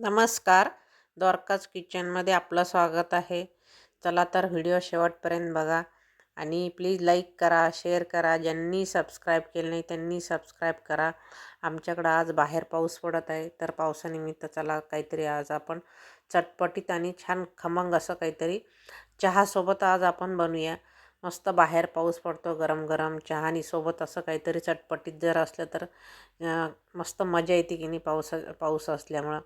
नमस्कार. द्वारकाज किचनमध्ये आपलं स्वागत आहे. चला तर व्हिडिओ शेवटपर्यंत बघा आणि प्लीज लाईक करा शेअर करा ज्यांनी सबस्क्राईब केलं नाही त्यांनी सबस्क्राईब करा. आमच्याकडं आज बाहेर पाऊस पडत आहे तर पावसानिमित्त चला काहीतरी आज आपण चटपटीत आणि छान खमंग असं काहीतरी चहासोबत आज आपण बनवूया. मस्त बाहेर पाऊस पडतो गरम गरम चहानी सोबत असं काहीतरी चटपटीत जर असलं तर मस्त मजा येते की नाही पाऊस पाऊस असल्यामुळं.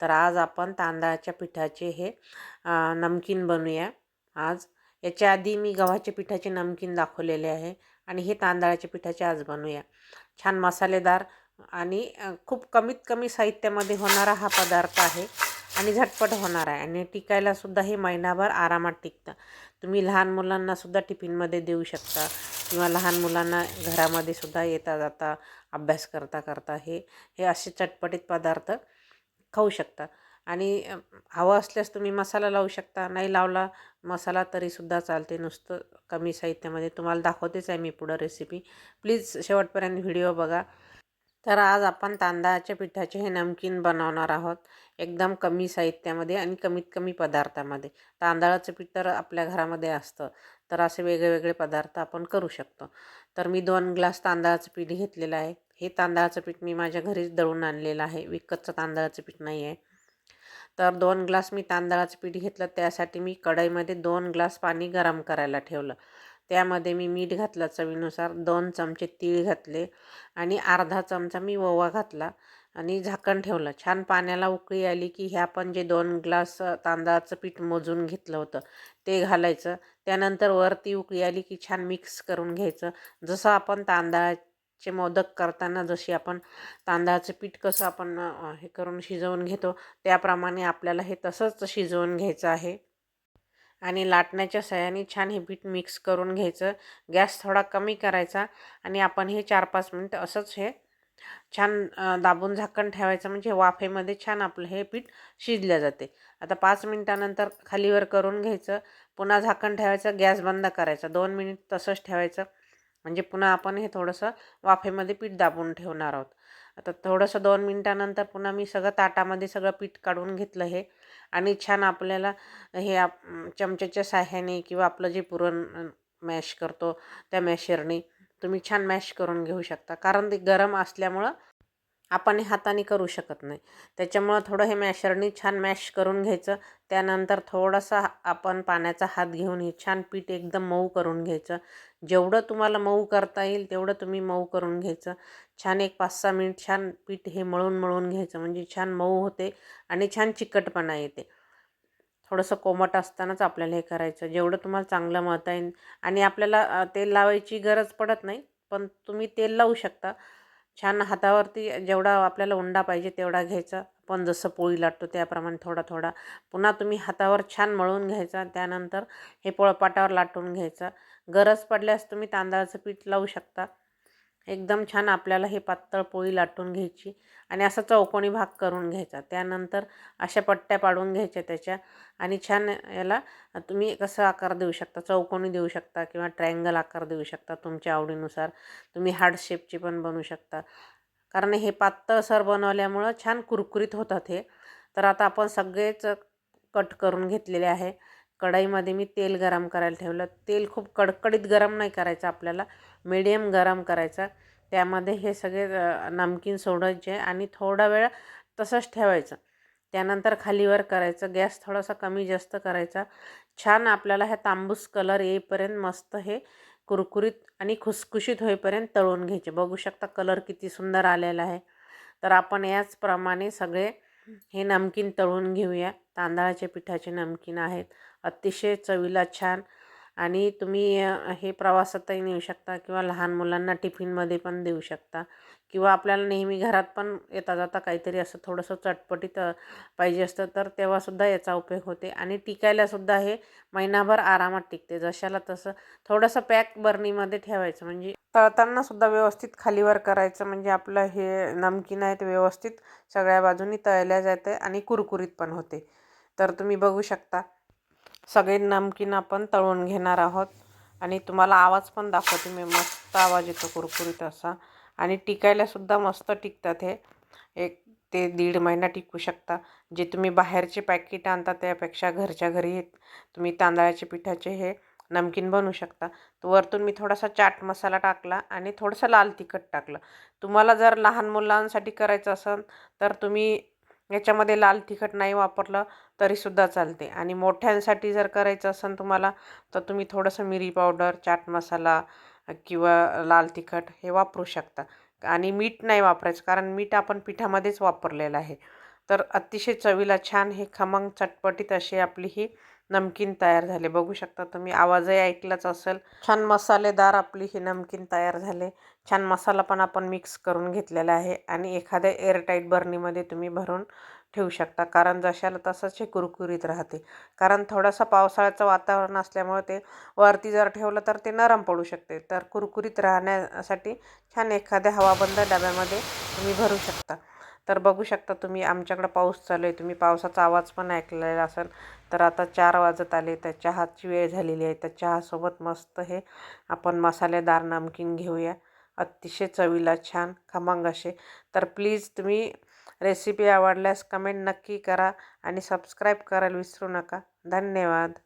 तर आज आपण तांदळाच्या पिठाचे हे नमकीन बनवूया. आज याच्या आधी मी गव्हाच्या पिठाचे नमकीन दाखवलेले आहे आणि हे तांदळाच्या पिठाचे आज बनवूया. छान मसालेदार आणि खूप कमीत कमी साहित्यामध्ये होणारा हा पदार्थ आहे आणि झटपट होणार आहे आणि टिकायलासुद्धा हे महिनाभर आरामात टिकतं. तुम्ही लहान मुलांनासुद्धा टिफिनमध्ये देऊ शकता किंवा लहान मुलांना घरामध्ये सुद्धा येता जाता अभ्यास करता करता हे हे असे चटपटीत पदार्थ खाऊ शकता. आणि हवं असल्यास तुम्ही मसाला लावू शकता. नाही लावला मसाला तरीसुद्धा चालते. नुसतं कमी साहित्यामध्ये. तुम्हाला दाखवतेच आहे मी पुढं रेसिपी प्लीज शेवटपर्यंत व्हिडिओ बघा. तर आज आपण तांदळाच्या पिठाचे हे नमकीन बनवणार आहोत. एकदम कमी साहित्यामध्ये आणि कमीत कमी पदार्थामध्ये. तांदळाचं पीठ तर आपल्या घरामध्ये असतं. तर असे वेगवेगळे पदार्थ आपण करू शकतो. तर मी दोन ग्लास तांदळाचं पीठ घेतलेलं आहे. हे तांदळाचं पीठ मी माझ्या घरीच दळून आणलेलं आहे. विकतचं तांदळाचं पीठ नाही आहे. तर दोन ग्लास मी तांदळाचं पीठ घेतलं. त्यासाठी मी कढईमध्ये दोन ग्लास पाणी गरम करायला ठेवलं. त्यामध्ये मी मीठ घातलं चवीनुसार दोन चमचे तीळ घातले आणि अर्धा चमचा मी ओवा घातला आणि झाकण ठेवलं. छान पाण्याला उकळी आली की हे आपण जे दोन ग्लास तांदळाचं पीठ मोजून घेतलं होतं ते घालायचं. त्यानंतर वरती उकळी आली की छान मिक्स करून घ्यायचं. जसं आपण तांदळा चे मोदक करताना जशी आपण तांदळाचं पीठ कसं आपण हे करून शिजवून घेतो त्याप्रमाणे आपल्याला हे तसंच शिजवून घ्यायचं आहे. आणि लाटण्याच्या सहाय्याने छान हे पीठ मिक्स करून घ्यायचं. गॅस थोडा कमी करायचा आणि आपण हे चार पाच मिनटं असंच हे छान दाबून झाकण ठेवायचं म्हणजे वाफेमध्ये छान आपलं हे पीठ शिजल्या जाते. आता पाच मिनटानंतर खालीवर करून घ्यायचं. पुन्हा झाकण ठेवायचं. गॅस बंद करायचा. दोन मिनिट तसंच ठेवायचं. म्हणजे पुन्हा आपण हे थोडंसं वाफेमध्ये पीठ दाबून ठेवणार आहोत. आता थोडंसं दोन मिनटानंतर पुन्हा मी सगळं ताटामध्ये सगळं पीठ काढून घेतलं हे. आणि छान आपल्याला हे आप चमच्याच्या साह्याने किंवा आपलं जे पुरण मॅश करतो त्या मॅशरने तुम्ही छान मॅश करून घेऊ शकता. कारण ते गरम असल्यामुळं आपण हे हाताने करू शकत नाही. त्याच्यामुळं थोडं हे मॅशरनी छान मॅश करून घ्यायचं. त्यानंतर थोडासा आपण पाण्याचा हात घेऊन हे छान पीठ एकदम मऊ करून घ्यायचं. जेवढं तुम्हाला मऊ करता येईल तेवढं तुम्ही मऊ करून घ्यायचं. छान एक पाच सहा मिनिट छान पीठ हे मळून मळून घ्यायचं. म्हणजे छान मऊ होते आणि छान चिकटपणा येते. थोडंसं कोमट असतानाच आपल्याला हे करायचं. जेवढं तुम्हाला चांगलं मळता येईल. आणि आपल्याला तेल लावायची गरज पडत नाही. पण तुम्ही तेल लावू शकता. छान हातावरती जेवढा आपल्याला उंडा पाहिजे तेवढा घ्यायचा. आपण जसं पोळी लाटतो त्याप्रमाणे थोडा थोडा. पुन्हा तुम्ही हातावर छान मळून घ्यायचा त्यानंतर हे पोळपाटावर लाटून घ्यायचा. गरज पडल्यास तुम्ही तांदळाचं पीठ लावू शकता. एकदम छान आपल्याला हे पातळ पोळी लाटून घ्यायची आणि असा चौकोनी भाग करून घ्यायचा. त्यानंतर अशा पट्ट्या पाडून घ्यायच्या त्याच्या आणि छान याला तुम्ही कसं आकार देऊ शकता चौकोनी देऊ शकता किंवा ट्रायंगल आकार देऊ शकता तुमच्या आवडीनुसार. तुम्ही हार्ड शेपची पण बनवू शकता. कारण हे पातळसर बनवल्यामुळं छान कुरकुरीत होतात हे. तर आता आपण सगळेच कट करून घेतलेले आहे. कढईमध्ये मी तेल गरम करायला ठेवलं. तेल खूप कडकडीत गरम नाही करायचं आपल्याला मिडियम गरम करायचा. त्यामध्ये हे सगळे नमकीन सोडायचे आणि थोडा वेळ तसंच ठेवायचं. त्यानंतर खालीवर करायचं. गॅस थोडासा कमी जास्त करायचा. छान आपल्याला ह्या तांबूस कलर येईपर्यंत मस्त हे कुरकुरीत आणि खुसखुशीत होईपर्यंत तळून घ्यायचे. बघू शकता कलर किती सुंदर आलेला आहे. तर आपण याचप्रमाणे सगळे हे नमकीन तळून घेऊया. तांदळाच्या पिठाचे नमकीन आहेत. अतिशय चवीला छान. आणि तुम्ही हे प्रवासातही नेऊ शकता किंवा लहान मुलांना टिफिनमध्ये पण देऊ शकता. किंवा आपल्याला नेहमी घरात पण येता जाता काहीतरी असं थोडंसं चटपटीत पाहिजे असतं तर तेव्हासुद्धा याचा उपयोग होते. आणि टिकायलासुद्धा हे महिनाभर आरामात टिकते. जशाला तसं थोडंसं पॅक बर्नीमध्ये ठेवायचं. म्हणजे तळताना सुद्धा व्यवस्थित खालीवर करायचं. म्हणजे आपलं हे नमकीन आहे ते व्यवस्थित सगळ्या बाजूनी तळल्या जाते आणि कुरकुरीत पण होते. तर तुम्ही बघू शकता. सगळे नमकीन आपण तळून घेणार आहोत. आणि तुम्हाला आवाज पण दाखवते मी. मस्त आवाज येतो कुरकुरीत असा. आणि टिकायलासुद्धा मस्त टिकतात हे. एक ते दीड महिना टिकू शकता. जे तुम्ही बाहेरचे पॅकेट आणता त्यापेक्षा घरच्या घरी तुम्ही तांदळाचे पिठाचे हे नमकीन बनवू शकता. तर वरतून मी थोडासा चाट मसाला टाकला आणि थोडंसं लाल तिखट टाकलं. तुम्हाला जर लहान मुलांसाठी करायचं असेल तर तुम्ही याच्यामध्ये लाल तिखट नाही वापरलं तरीसुद्धा चालते. आणि मोठ्यांसाठी जर करायचं असेल तुम्हाला तर तुम्ही थोडंसं मिरी पावडर चाट मसाला किंवा लाल तिखट हे वापरू शकता. आणि मीठ नाही वापरायचं कारण मीठ आपण पिठामध्येच वापरलेलं आहे. तर अतिशय चवीला छान हे खमंग चटपटीत अशी आपली ही नमकीन तयार झाले. बघू शकता तुम्ही आवाजही ऐकलाच असेल. छान मसालेदार आपली ही नमकीन तयार झाले. छान मसाला पण आपण मिक्स करून घेतलेला आहे आणि एखाद्या एअरटाईट बर्नीमध्ये तुम्ही भरून ठेवू शकता. कारण जशाला तसंच हे कुरकुरीत राहते. कारण थोडंसं पावसाळ्याचं वातावरण असल्यामुळे ते वरती जर ठेवलं तर ते नरम पडू शकते. तर कुरकुरीत राहण्यासाठी छान एखाद्या हवाबंद डब्यामध्ये तुम्ही भरू शकता. तर बघू शकता तुम्ही आमच्याकडं पाऊस चालू आहे. तुम्ही पावसाचा आवाज पण ऐकलेला असेल. तर आता चार वाजत आले तर चहाची वेळ झालेली आहे. तर चहासोबत मस्त हे आपण मसालेदार नमकीन घेऊया. अतिशय चवीला छान खमंग असे. तर प्लीज तुम्ही रेसिपी आवडल्यास कमेंट नक्की करा आणि सबस्क्राईब करायला विसरू नका. धन्यवाद.